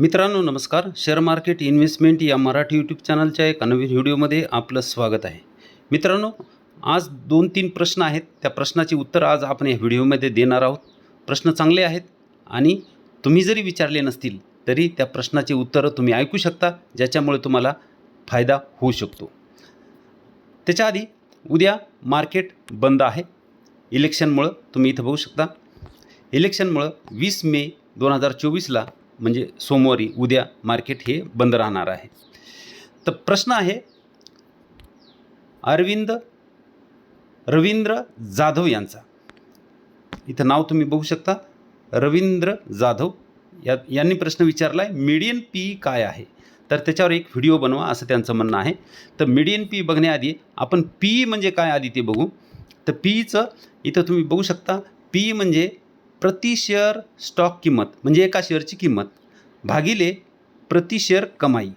मित्रांनो नमस्कार. Share market investment या मराठी यूट्यूब चॅनलच्या एका नवीन व्हिडिओमध्ये आपलं स्वागत आहे. मित्रांनो आज दोन तीन प्रश्न आहेत. त्या प्रश्नाची उत्तर आज आपण या व्हिडिओमध्ये देणार आहोत. प्रश्न चांगले आहेत आणि तुम्ही जरी विचारले नसतील तरी त्या प्रश्नाची उत्तरं तुम्ही ऐकू शकता ज्याच्यामुळे तुम्हाला फायदा होऊ शकतो. त्याच्या आधी उद्या मार्केट बंद आहे. इलेक्शनमुळं तुम्ही इथं बघू शकता. इलेक्शनमुळं वीस मे दोन हजार चोवीसला म्हणजे सोमवारी उद्या मार्केट हे बंद राहणार आहे. तर प्रश्न आहे अरविंद रवींद्र जाधव यांचा. इथं नाव तुम्ही बघू शकता. रवींद्र जाधव या यांनी प्रश्न विचारला आहे मीडियन पी काय आहे? तर त्याच्यावर एक व्हिडिओ बनवा असं त्यांचं म्हणणं आहे. तर मीडियन पी बघण्याआधी आपण पी म्हणजे काय आधी ते बघू. तर पीचं इथं तुम्ही बघू शकता. पी म्हणजे प्रति शेअर स्टॉक किंमत म्हणजे एका शेअरची किंमत भागिले प्रति शेअर कमाई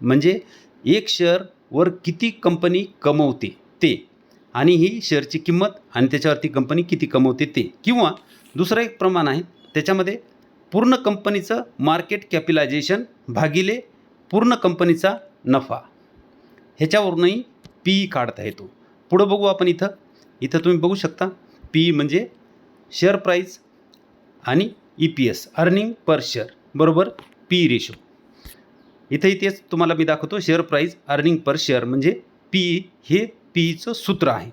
म्हणजे एक शेअरवर किती कंपनी कमवते ते आणि ही शेअरची किंमत आणि त्याच्यावरती कंपनी किती कमवते ते किंवा दुसरं एक प्रमाण आहे त्याच्यामध्ये पूर्ण कंपनीचं मार्केट कॅपिलायझेशन भागिले पूर्ण कंपनीचा नफा. ह्याच्यावरूनही पी ई काढता येतो. पुढं बघू आपण इथं. इथं तुम्ही बघू शकता पी म्हणजे शेअर प्राईस आणि E P S earning per share बरोबर? पी रेशो इथे तेच तुम्हाला मी दाखवतो share price earning per share म्हणजे पी हे पीचं सूत्र आहे.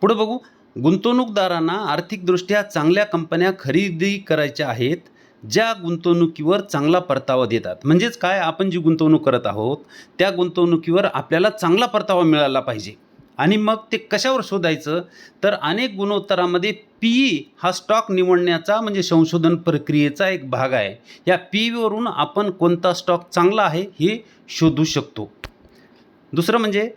पुढं बघू. गुंतवणूकदारांना आर्थिकदृष्ट्या चांगल्या कंपन्या खरेदी करायच्या आहेत ज्या गुंतवणुकीवर चांगला परतावा देतात. म्हणजेच काय? आपण जी गुंतवणूक करत आहोत त्या गुंतवणुकीवर आपल्याला चांगला परतावा मिळाला पाहिजे. आणि मग ते कशावर शोधायचं? तर अनेक गुणोत्तरामध्ये पी हा स्टॉक निवडण्याचा म्हणजे संशोधन प्रक्रियेचा एक भाग आहे. या पी वरून आपण कोणता स्टॉक चांगला आहे हे शोधू शकतो. दुसरं म्हणजे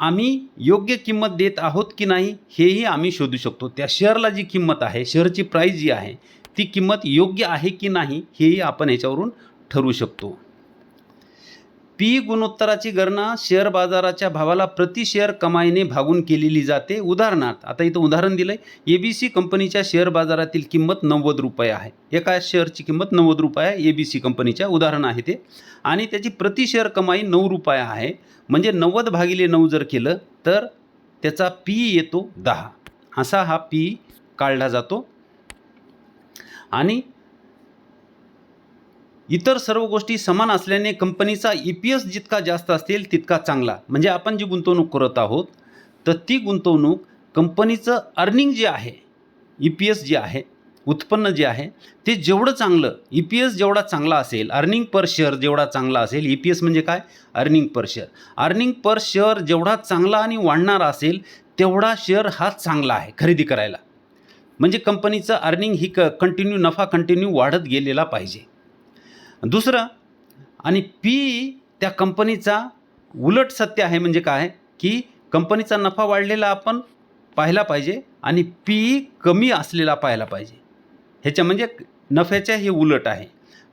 आम्ही योग्य किंमत देत आहोत की नाही हेही आम्ही शोधू शकतो. त्या शेअरला जी किंमत आहे शेअरची प्राईस जी आहे ती किंमत योग्य आहे की नाही हेही आपण याच्यावरून ठरवू शकतो. पी गुणोत्तराची गणना शेअर बाजाराच्या भावाला प्रति शेअर कमाईने भागून केलेली जाते. उदाहरणार्थ आता इथं उदाहरण दिलं आहे ए बी सी कंपनीच्या शेअर बाजारातील किंमत नव्वद रुपये आहे. एका शेअरची किंमत नव्वद रुपये आहे. ए बी सी कंपनीच्या उदाहरण आहे ते. आणि त्याची प्रति शेअर कमाई नऊ रुपये आहे. म्हणजे नव्वद भागिले नऊ जर केलं तर त्याचा पी येतो दहा. असा हा पी काढला जातो. आणि इतर सर्व गोष्टी समान असल्याने कंपनीचा ई पी एस जितका जास्त असतील तितका चांगला. म्हणजे आपण जी गुंतवणूक करत आहोत तर ती गुंतवणूक कंपनीचं अर्निंग जे आहे ई पी एस जे आहे उत्पन्न जे आहे ते जेवढं चांगलं ई पी एस जेवढा चांगला असेल अर्निंग पर शेअर जेवढा चांगला असेल ई पी एस म्हणजे काय? Earning per share earning per share जेवढा चांगला आणि वाढणारा असेल तेवढा शेअर हा चांगला आहे खरेदी करायला. म्हणजे कंपनीचं अर्निंग ही क कंटिन्यू नफा कंटिन्यू वाढत गेलेला पाहिजे. दुसरं आणि पी त्या कंपनीचा उलट सत्य आहे म्हणजे काय की कंपनीचा नफा वाढलेला आपण पाहिला पाहिजे आणि पी कमी असलेला पाहायला पाहिजे. ह्याच्या म्हणजे नफ्याच्या हे उलट आहे.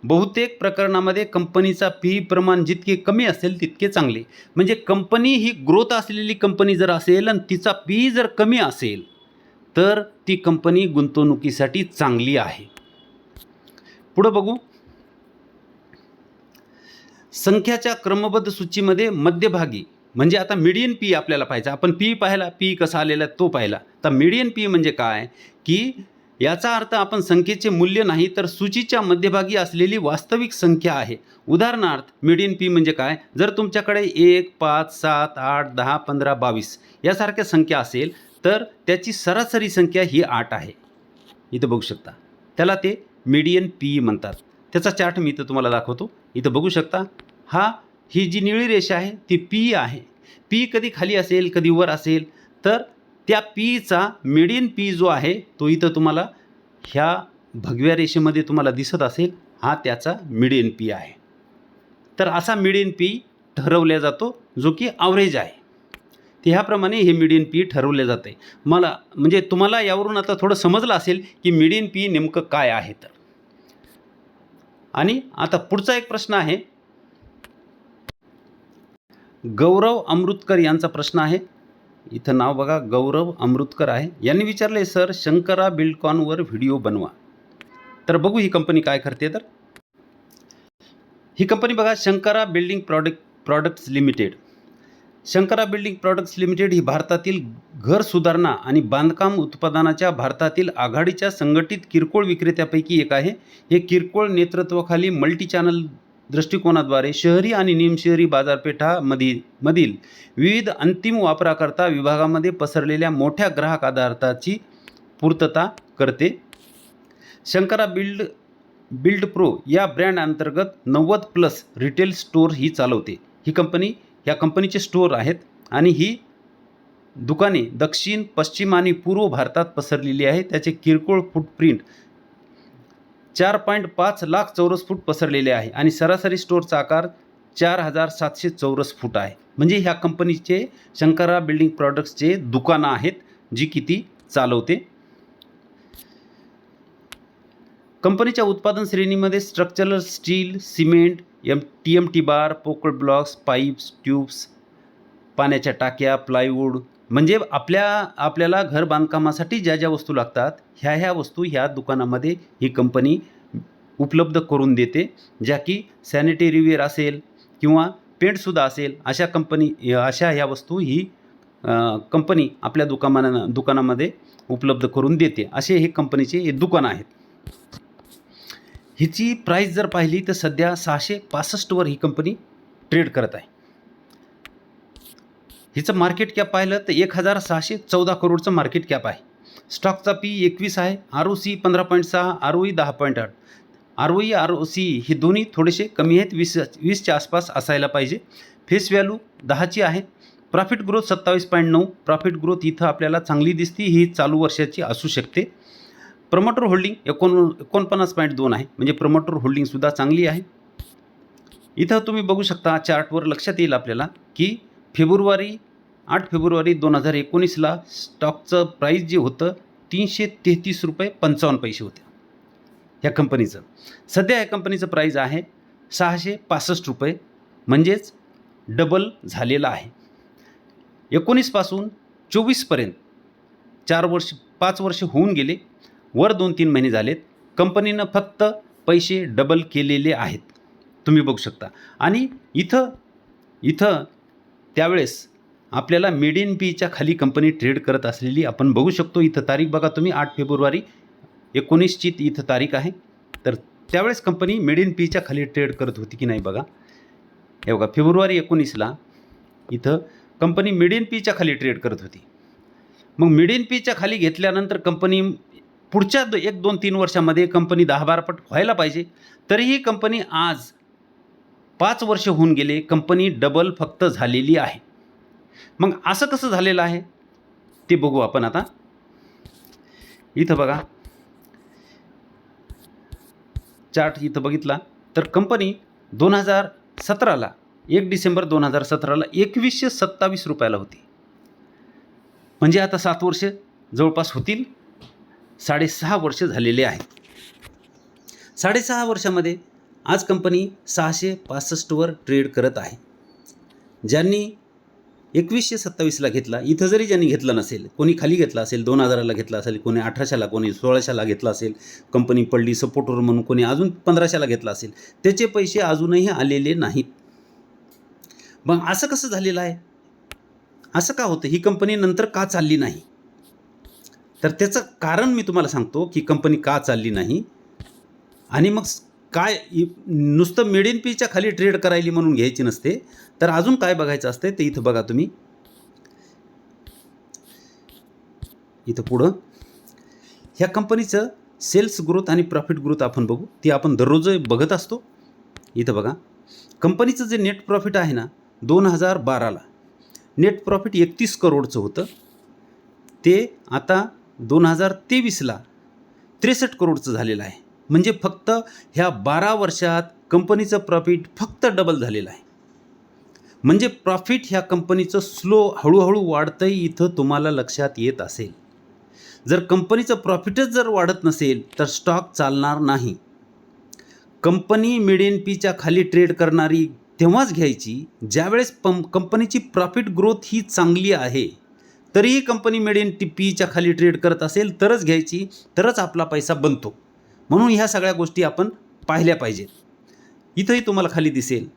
बहुतेक प्रकरणामध्ये कंपनीचा पी प्रमाण जितके कमी असेल तितके चांगले. म्हणजे कंपनी ही ग्रोथ असलेली कंपनी जर असेल आणि तिचा पी जर कमी असेल तर ती कंपनी गुंतवणुकीसाठी चांगली आहे. पुढं बघू. संख्याच्या क्रमबद्ध सूचीमध्ये मध्यभागी म्हणजे आता मीडियन पी आपल्याला पाहायचा. आपण पी पाहिला पी कसा आलेला आहे तो पाहिला. तर मीडियन पी म्हणजे काय? की याचा अर्थ आपण संख्येचे मूल्य नाही तर सूचीच्या मध्यभागी असलेली वास्तविक संख्या आहे. उदाहरणार्थ मीडियन पी म्हणजे काय? जर तुमच्याकडे एक पाच सात आठ दहा पंधरा बावीस यासारख्या संख्या असेल तर त्याची सरासरी संख्या ही आठ आहे. इथं बघू शकता. त्याला ते मीडियन पी म्हणतात. त्याचा चार्ट मी इथं तुम्हाला दाखवतो. इथं बघू शकता हा ही जी निळी रेषा आहे ती पी आहे. पी कधी खाली असेल कधी वर असेल तर त्या पीचा मिडियन पी जो आहे तो इथं तुम्हाला ह्या भगव्या रेषेमध्ये तुम्हाला दिसत असेल हा त्याचा मिडियन पी आहे. तर असा मिडियन पी ठरवला जातो जो की ॲव्हरेज आहे. ते ह्याप्रमाणे हे मिडियन पी ठरवले जाते. मला म्हणजे तुम्हाला यावरून आता थोडं समजलं असेल की मिडियन पी नेमकं काय आहे तर. आणि आता पुढचा एक प्रश्न आहे. गौरव अमृतकर यांचा प्रश्न आहे. इथं नाव बघा गौरव अमृतकर आहे. यांनी विचारले सर शंकरा बिल्डकॉनवर व्हिडिओ बनवा. तर बघू ही कंपनी काय करते तर. ही कंपनी बघा Shankara building product products limited. Shankara building products limited ही भारतातील घर सुधारणा आणि बांधकाम उत्पादनाच्या भारतातील आघाडीच्या संघटित किरकोळ विक्रेत्यापैकी एक आहे. हे किरकोळ नेतृत्वाखाली मल्टी चॅनल दृष्टिकोनाद्वारे शहरी आणि निमशहरी बाजारपेठामधील मधील विविध अंतिम वापराकरता विभागामध्ये पसरलेल्या मोठ्या ग्राहक आधाराची पूर्तता करते. शंकरा बिल्ड बिल्ड प्रो या ब्रँड अंतर्गत नव्वद प्लस रिटेल स्टोअर ही चालवते. ही कंपनी या कंपनीचे स्टोअर आहेत आणि ही दुकाने दक्षिण पश्चिम आणि पूर्व भारतात पसरलेली आहे. त्याचे किरकोळ फुटप्रिंट चार पॉईंट पाच लाख चौरस फूट पसरलेले आहे आणि सरासरी स्टोअरचा आकार चार हजार सातशे चौरस फूट आहे. म्हणजे ह्या कंपनीचे शंकरा बिल्डिंग प्रॉडक्ट्सचे दुकानं आहेत जी किती चालवते. कंपनीच्या उत्पादन श्रेणीमध्ये structural steel cement M T M T bar पोकळ ब्लॉक्स पाईप्स ट्यूब्स पाण्याच्या टाक्या प्लायवूड म्हणजे आपल्या आपल्याला घर बांधकामासाठी ज्या ज्या वस्तू लागतात ह्या ह्या वस्तू ह्या दुकानामध्ये ही कंपनी उपलब्ध करून देते ज्या की सॅनिटरीवेअर असेल किंवा पेंटसुद्धा असेल अशा कंपनी अशा ह्या वस्तू ही कंपनी आपल्या दुकाना दुकानामध्ये उपलब्ध करून देते. असे हे कंपनीचे हे दुकानं आहेत. हिची प्राईस जर पाहिली तर सध्या सहाशे पासष्टवर ही कंपनी ट्रेड करत आहे. हिचं मार्केट कॅप पाहिलं तर एक हजार सहाशे चौदा करोडचं मार्केट कॅप आहे. स्टॉकचा पी एकवीस आहे आर ओ सी पंधरा पॉईंट सहा आर ओ ई दहा पॉईंट आठ. R O E R O C हे दोन्ही थोडेसे कमी आहेत वीस वीसच्या आसपास असायला पाहिजे. फेस व्हॅल्यू दहाची आहे प्रॉफिट ग्रोथ सत्तावीस पॉईंट नऊ प्रॉफिट ग्रोथ इथं आपल्याला चांगली दिसती ही चालू वर्षाची असू शकते. प्रमोटर होल्डिंग एकोण एकोणपन्नास पॉईंट दोन आहे म्हणजे प्रमोटर होल्डिंगसुद्धा चांगली आहे. इथं तुम्ही बघू शकता चार्टवर लक्षात येईल आपल्याला की फेब्रुवारी आठ फेब्रुवारी दोन हजार एकोणीसला स्टॉकचं प्राईस जे होतं तीनशे तेहतीस रुपये पंचावन्न पैसे होते. ह्या कंपनीचं. सध्या या कंपनीचं प्राईज आहे सहाशे पासष्ट रुपये. म्हणजेच डबल झालेलं आहे. एकोणीसपासून चोवीसपर्यंत चार वर्ष पाच वर्ष होऊन गेले. वर दोन तीन महिने झालेत. कंपनीनं फक्त पैसे डबल केलेले आहेत. तुम्ही बघू शकता. आणि इथं इथं त्यावेळेस आपल्याला मेडियन पीच्या खाली कंपनी ट्रेड करत असलेली आपण बघू शकतो. इथं तारीख बघा तुम्ही आठ फेब्रुवारी एकोणीसची इथं तारीख आहे. तर त्यावेळेस कंपनी मेडियन पीच्या खाली ट्रेड करत होती की नाही बघा. हे बघा फेब्रुवारी एकोणीसला इथं कंपनी मिडियन पीच्या खाली ट्रेड करत होती. मग मिडियन पीच्या खाली घेतल्यानंतर कंपनी पुढच्या एक दोन तीन वर्षामध्ये कंपनी दहा बारा पट व्हायला पाहिजे. तरीही कंपनी आज पाच वर्ष होऊन गेले कंपनी डबल फक्त झालेली आहे. मग असं कसं झालेलं आहे? ते बघू आपण आता. इथं बघा. चार्ट इथं बघितला. तर कंपनी दोन हजार सतराला एक डिसेंबर दोन हजार सतराला एकवीसशे सत्तावीस रुपयाला होती. म्हणजे आता सात वर्ष जवळपास होतील. साडेसहा वर्ष झालेले आहेत. साडेसहा वर्षामध्ये आज कंपनी सहाशे पासष्टवर ट्रेड करत आहे. ज्यांनी एकवीसशे सत्तावीसला घेतला इथं जरी ज्यांनी घेतला नसेल कोणी खाली घेतला असेल दोन हजाराला घेतला असेल कोणी अठराशेला कोणी सोळाशेला घेतला असेल कंपनी पडली सपोर्टवर म्हणून कोणी अजून पंधराशेला घेतला असेल त्याचे पैसे अजूनही आलेले नाहीत. मग असं कसं झालेलं आहे? असं का होतं? ही कंपनी नंतर का चालली नाही? तर त्याचं कारण मी तुम्हाला सांगतो की कंपनी का चालली नाही आणि मग काय इ- नुसतं मिड पीच्या खाली ट्रेड करायली म्हणून घ्यायची नसते. तर अजून काय बघायचं असते ते इथं बघा तुम्ही. इथं पुढं. ह्या कंपनीचं सेल्स ग्रोथ आणि प्रॉफिट ग्रोथ आपण बघू. ती आपण दररोज बघत असतो. इथं बघा. कंपनीचं जे नेट प्रॉफिट आहे ना दोन हजार बाराला नेट प्रॉफिट एकतीस करोडचं होतं. ते आता दोन हजार तेवीसला त्रेसष्ट करोडचं झालेलं आहे. म्हणजे फक्त ह्या बारा वर्षात कंपनीचं प्रॉफिट फक्त डबल झालेलं आहे. म्हणजे प्रॉफिट ह्या कंपनीचं स्लो हळूहळू वाढतंय इथं तुम्हाला लक्षात येत असेल. जर कंपनीचं प्रॉफिटच जर वाढत नसेल तर स्टॉक चालणार नाही. कंपनी मिड पीच्या खाली ट्रेड करणारी तेव्हाच घ्यायची ज्यावेळेस पं कंपनीची प्रॉफिट ग्रोथ ही चांगली आहे. तरीही कंपनी मिड टी पीच्या खाली ट्रेड करत असेल तरच घ्यायची तरच आपला पैसा बनतो. म्हणून ह्या सगळ्या गोष्टी आपण पाहिल्या पाहिजेत. इथंही तुम्हाला खाली दिसेल.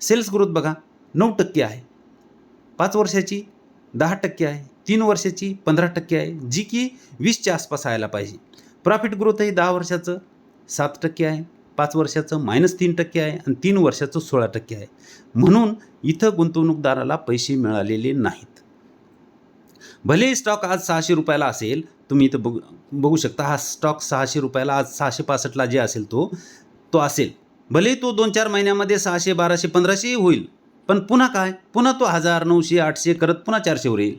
सेल्स ग्रोथ बघा नऊ टक्के आहे. पाच वर्षाची दहा टक्के आहे तीन वर्षाची पंधरा टक्के आहे जी की वीसच्या आसपास यायला पाहिजे. प्रॉफिट ग्रोथही दहा वर्षाचं सात टक्के आहे पाच वर्षाचं मायनस तीन टक्के आहे आणि तीन वर्षाचं सोळा टक्के आहे. म्हणून इथं गुंतवणूकदाराला पैसे मिळालेले नाहीत. भले स्टॉक आज सहाशे रुपयाला असेल तुम्ही इथं बघू बघू शकता हा स्टॉक सहाशे रुपयाला आज सहाशे पासष्टला जे असेल तो तो असेल. भले तो दोन चार महिन्यामध्ये सहाशे बाराशे पंधराशे होईल पण पुन्हा काय? पुन्हा तो हजार नऊशे आठशे करत पुन्हा चारशेवर येईल.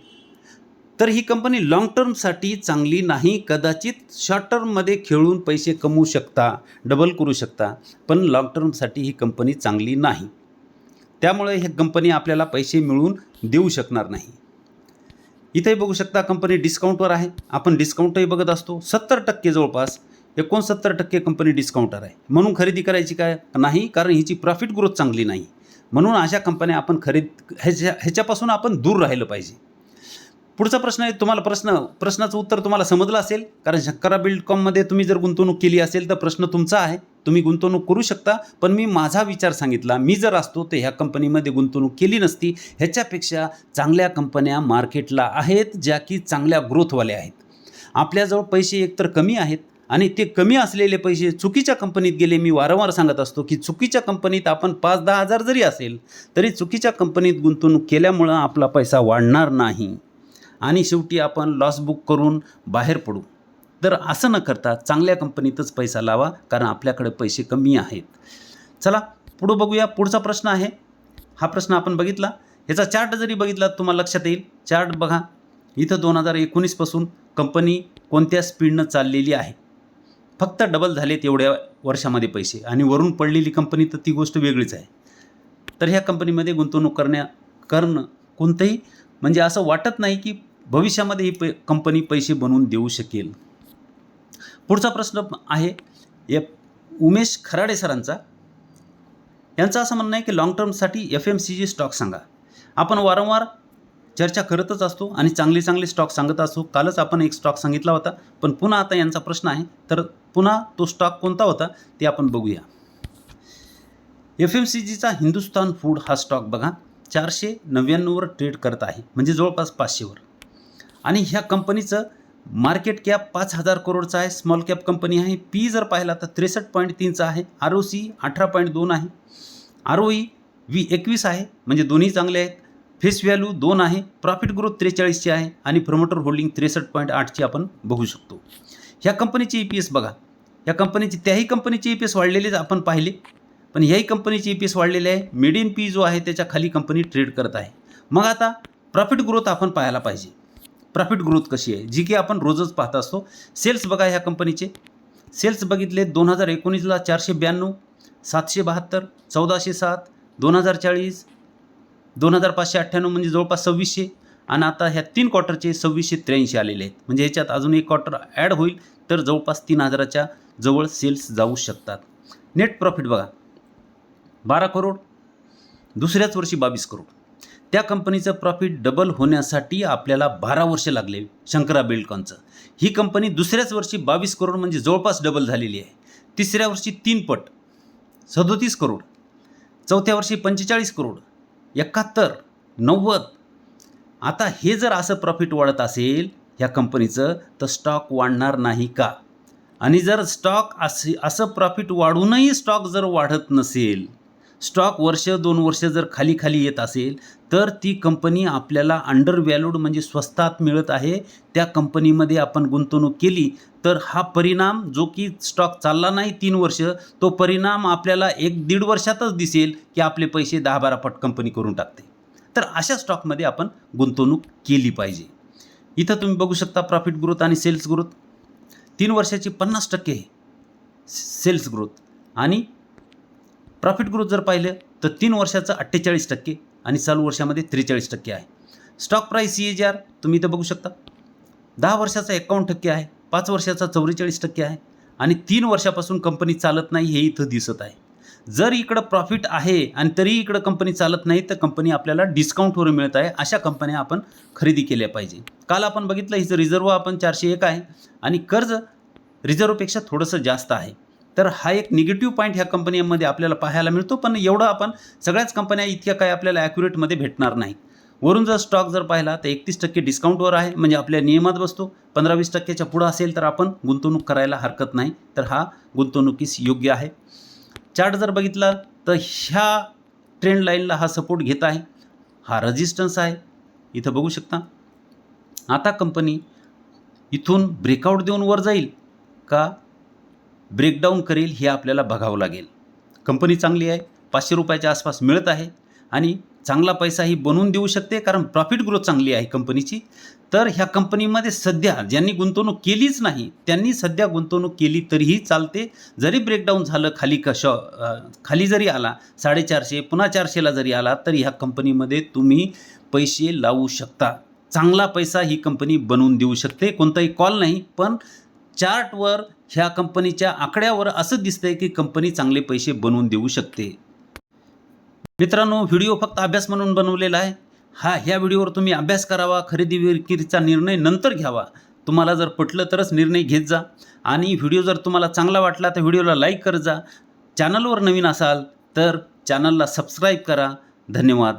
तर ही कंपनी लाँग टर्मसाठी चांगली नाही कदाचित शॉर्ट टर्ममध्ये खेळून पैसे कमवू शकता डबल करू शकता पण लाँग टर्मसाठी ही कंपनी चांगली नाही. त्यामुळे ही कंपनी आपल्याला पैसे मिळवून देऊ शकणार नाही. इथेही बघू शकता कंपनी डिस्काउंटवर आहे. आपण डिस्काउंटही बघत असतो. सत्तर टक्के जवळपास एकोणसत्तर टक्के कंपनी डिस्काउंटर आहे. म्हणून खरेदी करायची काय? नाही कारण हिची प्रॉफिट ग्रोथ चांगली नाही. म्हणून अशा कंपन्या आपण खरेद ह्याच्या ह्याच्यापासून आपण दूर राहिलं पाहिजे. पुढचा प्रश्न आहे तुम्हाला प्रश्न प्रश्नाचं उत्तर तुम्हाला समजलं असेल. कारण शंकरा बिल्ड कॉममध्ये तुम्ही जर गुंतवणूक केली असेल तर प्रश्न तुमचा आहे. तुम्ही गुंतवणूक करू शकता पण मी माझा विचार सांगितला. मी जर असतो तर ह्या कंपनीमध्ये गुंतवणूक केली नसती. ह्याच्यापेक्षा चांगल्या कंपन्या मार्केटला आहेत ज्या की चांगल्या ग्रोथवाल्या आहेत. आपल्याजवळ पैसे एकतर कमी आहेत आणि ते कमी असलेले पैसे चुकीच्या कंपनीत गेले. मी वारंवार सांगत असतो की चुकीच्या कंपनीत आपण पाच दहा हजार जरी असेल तरी चुकीच्या कंपनीत गुंतवणूक केल्यामुळं आपला पैसा वाढणार नाही. आणि शेवटी आपण लॉस बुक करून बाहेर पडू. तर असं न करता चांगल्या कंपनीतच पैसा लावा कारण आपल्याकडे पैसे कमी आहेत. चला पुढं बघूया. पुढचा प्रश्न आहे. हा प्रश्न आपण बघितला. ह्याचा चार्ट जरी बघितला तुम्हाला लक्षात येईल. चार्ट बघा. इथं दोन हजार एकोणीसपासून कंपनी कोणत्या स्पीडनं चाललेली आहे? फक्त डबल झालेत एवढ्या वर्षामध्ये पैसे. आणि वरून पडलेली कंपनी तर ती गोष्ट वेगळीच आहे. तर ह्या कंपनीमध्ये गुंतवणूक करण्या करणं कोणतंही म्हणजे असं वाटत नाही की भविष्यामध्ये ही पै कंपनी पैसे बनवून देऊ शकेल. पुढचा प्रश्न आहे या उमेश खराडे सरांचा. यांचं असं म्हणणं आहे की लाँग टर्मसाठी F M C G stock सांगा. आपण वारंवार चर्चा करतच असतो आणि चांगले चांगले स्टॉक सांगत असतो. कालच आपण एक स्टॉक सांगितला होता पण पुन्हा आता यांचा प्रश्न आहे. तर पुन्हा तो स्टॉक कोणता होता ते आपण बघूया. एफ एम सी जीचा हिंदुस्तान फूड हा स्टॉक बघा चारशे नव्याण्णववर ट्रेड करत आहे म्हणजे जवळपास पाचशेवर. आणि ह्या कंपनीचं मार्केट कॅप पाच हजार करोडचा आहे. स्मॉल कॅप कंपनी आहे. पी जर पाहिला तर त्रेसष्ट पॉईंट तीनचा आहे. आर ओ सी अठरा पॉईंट दोन आहे. आर ओ ई वी एकवीस आहे. म्हणजे दोन्ही चांगले आहेत. फेस व्हॅल्यू दोन आहे. प्रॉफिट ग्रोथ त्रेचाळीसची आहे. आणि प्रमोटर होल्डिंग त्रेसष्ट पॉईंट आठची आपण बघू शकतो. ह्या कंपनीची ई पी एस बघा. या कंपनीची त्याही कंपनीची ई पी एस वाढलेलेच आपण पाहिले. पण ह्याही कंपनीची ई पी एस वाढलेली आहे. मिडियन पी जो आहे त्याच्याखाली कंपनी ट्रेड करत आहे. मग आता प्रॉफिट ग्रोथ आपण पाहायला पाहिजे. प्रॉफिट ग्रोथ कशी आहे? जी की आपण रोजच पाहत असतो. सेल्स बघा ह्या कंपनीचे सेल्स बघितले दोन हजार एकोणीसला चारशे ब्याण्णव सातशे बहात्तर चौदाशे सात दोन हजार चाळीस दोन हजार पाचशे अठ्ठ्याण्णव म्हणजे जवळपास सव्वीसशे आणि आता ह्या तीन क्वार्टरचे सव्वीसशे त्र्याऐंशी आलेले आहेत. म्हणजे ह्याच्यात अजून एक क्वार्टर ॲड होईल तर जवळपास तीन हजाराच्या जवळ सेल्स जाऊ शकतात. नेट प्रॉफिट बघा. बारा करोड दुसऱ्याच वर्षी बावीस करोड त्या कंपनीचं प्रॉफिट डबल होण्यासाठी आपल्याला बारा वर्ष लागले शंकरा बिल्डकॉनचं. ही कंपनी दुसऱ्याच वर्षी बावीस करोड म्हणजे जवळपास डबल झालेली आहे. तिसऱ्या वर्षी तीन पट. सदोतीस करोड. चौथ्या वर्षी पंचेचाळीस करोड. एकाहत्तर नव्वद. आता हे जर असं प्रॉफिट वाढत असेल ह्या कंपनीचं तर स्टॉक वाढणार नाही का? आणि जर स्टॉक असे असं प्रॉफिट वाढूनही स्टॉक जर वाढत नसेल स्टॉक वर्ष दोन वर्ष जर खाली खाली येत असेल तर ती कंपनी आपल्याला अंडर व्हॅल्यूड म्हणजे स्वस्तात मिळत आहे. त्या कंपनीमध्ये आपण गुंतवणूक केली तर हा परिणाम जो की स्टॉक चालला नाही तीन वर्ष तो परिणाम आपल्याला एक दीड वर्षातच दिसेल की आपले पैसे दहा बारा पट कंपनी करून टाकते. तर अशा स्टॉकमध्ये आपण गुंतवणूक केली पाहिजे. इथं तुम्ही बघू शकता प्रॉफिट ग्रोथ आणि सेल्स ग्रोथ तीन वर्षाची पन्नास टक्के सेल्स ग्रोथ आणि प्रॉफिट ग्रोथ जर पाहिलं तर तीन वर्षाचं अठ्ठेचाळीस टक्के आणि चालू वर्षामध्ये त्रेचाळीस टक्के आहे. Stock price C A G R तुम्ही इथं बघू शकता. दहा वर्षाचा एकावन्न टक्के आहे पाच वर्षाचा चौवेचाळीस टक्के आहे आणि तीन वर्षापासून कंपनी चालत नाही हे इथं दिसत आहे. जर इकडं प्रॉफिट आहे आणि तरी इकडं कंपनी चालत नाही तर कंपनी आपल्याला डिस्काउंटवर मिळत आहे. अशा कंपन्या आपण खरेदी केल्या पाहिजे. काल आपण बघितलं हिचं रिझर्व आपण चारशे एक आहे आणि कर्ज रिझर्वपेक्षा थोडंसं जास्त आहे. तर हा एक निगेटिव्ह पॉईंट ह्या कंपन्यांमध्ये आपल्याला पाहायला मिळतो पण एवढं आपण सगळ्याच कंपन्या इतक्या काय आपल्याला ॲक्युरेटमध्ये भेटणार नाही. वरून जर स्टॉक जर पाहिला तर एकतीस टक्के डिस्काउंटवर आहे म्हणजे आपल्या नियमात बसतो. पंधरा वीस टक्क्याच्या पुढं असेल तर आपण गुंतवणूक करायला हरकत नाही तर हा गुंतवणुकीस योग्य आहे. चार्ट जर बघितला तर ह्या ट्रेंड लाईनला हा सपोर्ट घेत आहे. हा रजिस्टन्स आहे. इथं बघू शकता. आता कंपनी इथून ब्रेकआउट देऊन वर जाईल का? ब्रेकडाऊन करेल हे आपल्याला बघावं लागेल. कंपनी चांगली आहे पाचशे रुपयाच्या आसपास मिळत आहे आणि चांगला पैसा ही बनवून देऊ शकते कारण प्रॉफिट ग्रोथ चांगली आहे कंपनीची. तर ह्या कंपनीमध्ये सध्या ज्यांनी गुंतवणूक केलीच नाही त्यांनी सध्या गुंतवणूक केली तरीही चालते. जरी ब्रेकडाऊन झालं खाली कश खाली जरी आला साडेचारशे पुन्हा चारशेला जरी आला तर ह्या कंपनीमध्ये तुम्ही पैसे लावू शकता. चांगला पैसा ही कंपनी बनवून देऊ शकते कोणताही कॉल नाही पण चार्टवर ह्या कंपनीच्या आकड्यावर असं दिसतंय की कंपनी चांगले पैसे बनवून देऊ शकते. मित्रांनो व्हिडिओ फक्त अभ्यास म्हणून बनवलेला आहे. हा ह्या व्हिडिओवर तुम्ही अभ्यास करावा खरेदी विक्रीचा निर्णय नंतर घ्यावा. तुम्हाला जर पटलं तरच निर्णय घेत जा. आणि व्हिडिओ जर तुम्हाला चांगला वाटला तर व्हिडिओला लाईक करत जा. चॅनलवर नवीन असाल तर चॅनलला सबस्क्राईब करा. धन्यवाद.